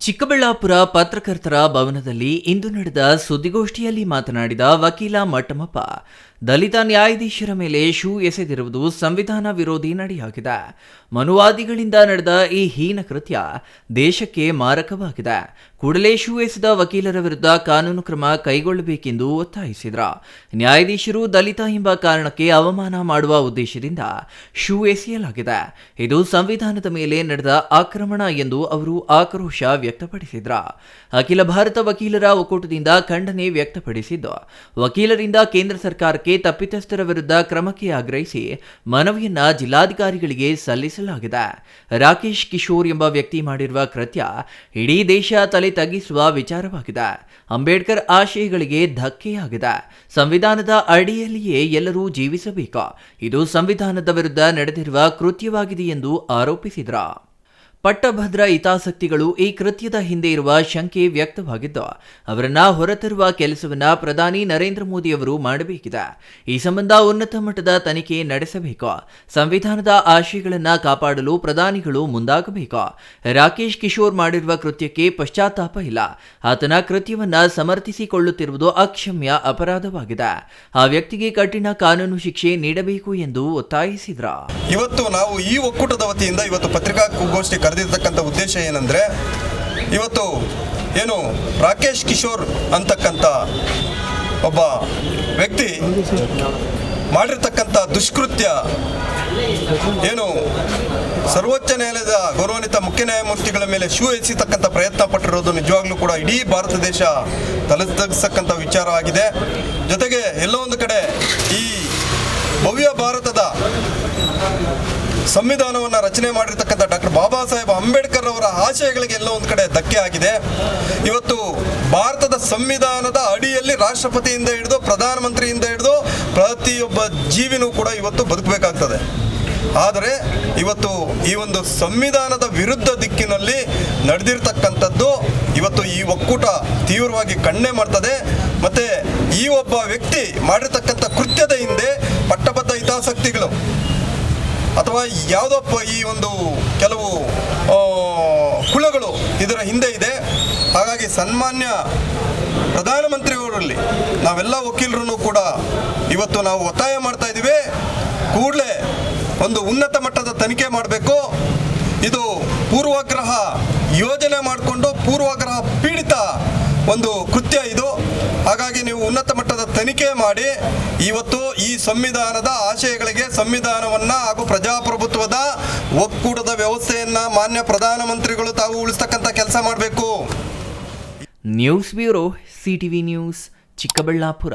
ಚಿಕ್ಕಬಳ್ಳಾಪುರ ಪತ್ರಕರ್ತರ ಭವನದಲ್ಲಿ ಇಂದು ನಡೆದ ಸುದ್ದಿಗೋಷ್ಠಿಯಲ್ಲಿ ಮಾತನಾಡಿದ ವಕೀಲ ಮಟ್ಟಮಪ್ಪ ದಲಿತ ನ್ಯಾಯಾಧೀಶರ ಮೇಲೆ ಶೂ ಎಸೆದಿರುವುದು ಸಂವಿಧಾನ ವಿರೋಧಿ ನಡೆಯಾಗಿದೆ. ಮನುವಾದಿಗಳಿಂದ ನಡೆದ ಈ ಹೀನ ಕೃತ್ಯ ದೇಶಕ್ಕೆ ಮಾರಕವಾಗಿದೆ. ಕೂಡಲೇ ಶೂ ಎಸೆದ ವಕೀಲರ ವಿರುದ್ಧ ಕಾನೂನು ಕ್ರಮ ಕೈಗೊಳ್ಳಬೇಕೆಂದು ಒತ್ತಾಯಿಸಿದ್ರ. ನ್ಯಾಯಾಧೀಶರು ದಲಿತ ಎಂಬ ಕಾರಣಕ್ಕೆ ಅವಮಾನ ಮಾಡುವ ಉದ್ದೇಶದಿಂದ ಶೂ ಎಸೆಯಲಾಗಿದೆ. ಇದು ಸಂವಿಧಾನದ ಮೇಲೆ ನಡೆದ ಆಕ್ರಮಣ ಎಂದು ಅವರು ಆಕ್ರೋಶ ವ್ಯಕ್ತಪಡಿಸಿದ್ರ. ಅಖಿಲ ಭಾರತ ವಕೀಲರ ಒಕ್ಕೂಟದಿಂದ ಖಂಡನೆ ವ್ಯಕ್ತಪಡಿಸಿದ್ದು, ವಕೀಲರಿಂದ ಕೇಂದ್ರ ಸರ್ಕಾರಕ್ಕೆ ತಪ್ಪಿತಸ್ಥರ ವಿರುದ್ಧ ಕ್ರಮಕ್ಕೆ ಆಗ್ರಹಿಸಿ ಮನವಿಯನ್ನ ಜಿಲ್ಲಾಧಿಕಾರಿಗಳಿಗೆ ಸಲ್ಲಿಸಲಾಗಿದೆ. ರಾಕೇಶ್ ಕಿಶೋರ್ ಎಂಬ ವ್ಯಕ್ತಿ ಮಾಡಿರುವ ಕೃತ್ಯ ಇಡೀ ದೇಶ ತಲೆ ತಗ್ಗಿಸುವ ವಿಚಾರವಾಗಿದೆ. ಅಂಬೇಡ್ಕರ್ ಆಶಯಗಳಿಗೆ ಧಕ್ಕೆಯಾಗಿದೆ. ಸಂವಿಧಾನದ ಅಡಿಯಲ್ಲಿಯೇ ಎಲ್ಲರೂ ಜೀವಿಸಬೇಕು. ಇದು ಸಂವಿಧಾನದ ವಿರುದ್ಧ ನಡೆದಿರುವ ಕೃತ್ಯವಾಗಿದೆ ಎಂದು ಆರೋಪಿಸಿದ್ರ? ಪಟ್ಟಭದ್ರ ಹಿತಾಸಕ್ತಿಗಳು ಈ ಕೃತ್ಯದ ಹಿಂದೆ ಇರುವ ಶಂಕೆ ವ್ಯಕ್ತವಾಗಿದ್ದು. ಅವರನ್ನ ಹೊರತರುವ ಕೆಲಸವನ್ನ ಪ್ರಧಾನಿ ನರೇಂದ್ರ ಮೋದಿ ಅವರು ಮಾಡಬೇಕಿದೆ. ಈ ಸಂಬಂಧ ಉನ್ನತ ಮಟ್ಟದ ತನಿಖೆ ನಡೆಸಬೇಕು. ಸಂವಿಧಾನದ ಆಶಯಗಳನ್ನ ಕಾಪಾಡಲು ಪ್ರಧಾನಿಗಳು ಮುಂದಾಗಬೇಕು. ರಾಕೇಶ್ ಕಿಶೋರ್ ಮಾಡಿರುವ ಕೃತ್ಯಕ್ಕೆ ಪಶ್ಚಾತ್ತಾಪ ಇಲ್ಲ. ಆತನ ಕೃತ್ಯವನ್ನ ಸಮರ್ಥಿಸಿಕೊಳ್ಳುತ್ತಿರುವುದು ಅಕ್ಷಮ್ಯ ಅಪರಾಧವಾಗಿದೆ. ಆ ವ್ಯಕ್ತಿಗೆ ಕಠಿಣ ಕಾನೂನು ಶಿಕ್ಷೆ ನೀಡಬೇಕು ಎಂದು ಒತ್ತಾಯಿಸಿದ್ರ? ಇವತ್ತು ನಾವು ಈ ಒಕ್ಕೂಟದ ವತಿಯಿಂದ ಇವತ್ತು ಪತ್ರಿಕಾಗೋಷ್ಠಿ ಕರೆದಿರ್ತಕ್ಕಂಥ ಉದ್ದೇಶ ಏನಂದರೆ, ಇವತ್ತು ಏನು ರಾಕೇಶ್ ಕಿಶೋರ್ ಅಂತಕ್ಕಂಥ ಒಬ್ಬ ವ್ಯಕ್ತಿ ಮಾಡಿರ್ತಕ್ಕಂಥ ದುಷ್ಕೃತ್ಯ ಏನು ಸರ್ವೋಚ್ಚ ನ್ಯಾಯಾಲಯದ ಗೌರವಾನ್ವಿತ ಮುಖ್ಯ ನ್ಯಾಯಮೂರ್ತಿಗಳ ಮೇಲೆ ಶೂ ಎಸಿತಕ್ಕಂಥ ಪ್ರಯತ್ನ ಪಟ್ಟಿರೋದು ನಿಜವಾಗ್ಲೂ ಕೂಡ ಇಡೀ ಭಾರತ ದೇಶ ತಲೆತಗ್ಸಕ್ಕಂಥ ವಿಚಾರವಾಗಿದೆ ಜೊತೆಗೆ ಎಲ್ಲೋ ಒಂದು ಕಡೆ ಈ ಭವ್ಯ ಭಾರತದ ಸಂವಿಧಾನವನ್ನು ರಚನೆ ಮಾಡಿರ್ತಕ್ಕಂಥ ಡಾಕ್ಟರ್ ಬಾಬಾ ಸಾಹೇಬ್ ಅಂಬೇಡ್ಕರ್ ಅವರ ಆಶಯಗಳಿಗೆ ಎಲ್ಲ ಒಂದು ಕಡೆ ಧಕ್ಕೆ ಆಗಿದೆ. ಇವತ್ತು ಭಾರತದ ಸಂವಿಧಾನದ ಅಡಿಯಲ್ಲಿ ರಾಷ್ಟ್ರಪತಿಯಿಂದ ಹಿಡಿದು ಪ್ರಧಾನಮಂತ್ರಿಯಿಂದ ಹಿಡಿದು ಪ್ರತಿಯೊಬ್ಬ ಜೀವಿನೂ ಕೂಡ ಇವತ್ತು ಬದುಕಬೇಕಾಗ್ತದೆ. ಆದರೆ ಇವತ್ತು ಈ ಒಂದು ಸಂವಿಧಾನದ ವಿರುದ್ಧ ದಿಕ್ಕಿನಲ್ಲಿ ನಡೆದಿರ್ತಕ್ಕಂಥದ್ದು ಇವತ್ತು ಈ ಒಕ್ಕೂಟ ತೀವ್ರವಾಗಿ ಕಣ್ಣೆ ಮಾಡ್ತದೆ. ಮತ್ತೆ ಈ ಒಬ್ಬ ವ್ಯಕ್ತಿ ಮಾಡಿರ್ತಕ್ಕಂಥ ಕೃತ್ಯದ ಹಿಂದೆ ಪಟ್ಟಬದ್ಧ ಹಿತಾಸಕ್ತಿಗಳು ಅಥವಾ ಯಾವುದಪ್ಪ ಈ ಒಂದು ಕೆಲವು ಕುಳಗಳು ಇದರ ಹಿಂದೆ ಇದೆ? ಹಾಗಾಗಿ ಸನ್ಮಾನ್ಯ ಪ್ರಧಾನಮಂತ್ರಿಯವರಲ್ಲಿ ನಾವೆಲ್ಲ ವಕೀಲರು ಕೂಡ ಇವತ್ತು ನಾವು ಒತ್ತಾಯ ಮಾಡ್ತಾ ಇದ್ದೀವಿ. ಕೂಡಲೇ ಒಂದು ಉನ್ನತ ಮಟ್ಟದ ತನಿಖೆ ಮಾಡಬೇಕು. ಇದು ಪೂರ್ವಾಗ್ರಹ ಯೋಜನೆ ಮಾಡಿಕೊಂಡು ಪೂರ್ವಾಗ್ರಹ ಪೀಡಿತ ಒಂದು ಕೃತ್ಯ ಇದು. ಹಾಗಾಗಿ ನೀವು ಉನ್ನತ ಮಟ್ಟದ ತನಿಖೆ ಮಾಡಿ ಇವತ್ತು ಈ ಸಂವಿಧಾನದ ಆಶಯಗಳಿಗೆ ಸಂವಿಧಾನವನ್ನ ಹಾಗೂ ಪ್ರಜಾಪ್ರಭುತ್ವದ ಒಕ್ಕೂಟದ ವ್ಯವಸ್ಥೆಯನ್ನ ಮಾನ್ಯ ಪ್ರಧಾನಮಂತ್ರಿಗಳು ತಾವು ಉಳಿಸ್ತಕ್ಕಂಥ ಕೆಲಸ ಮಾಡಬೇಕು. News bureau CTV news Chikkaballapur.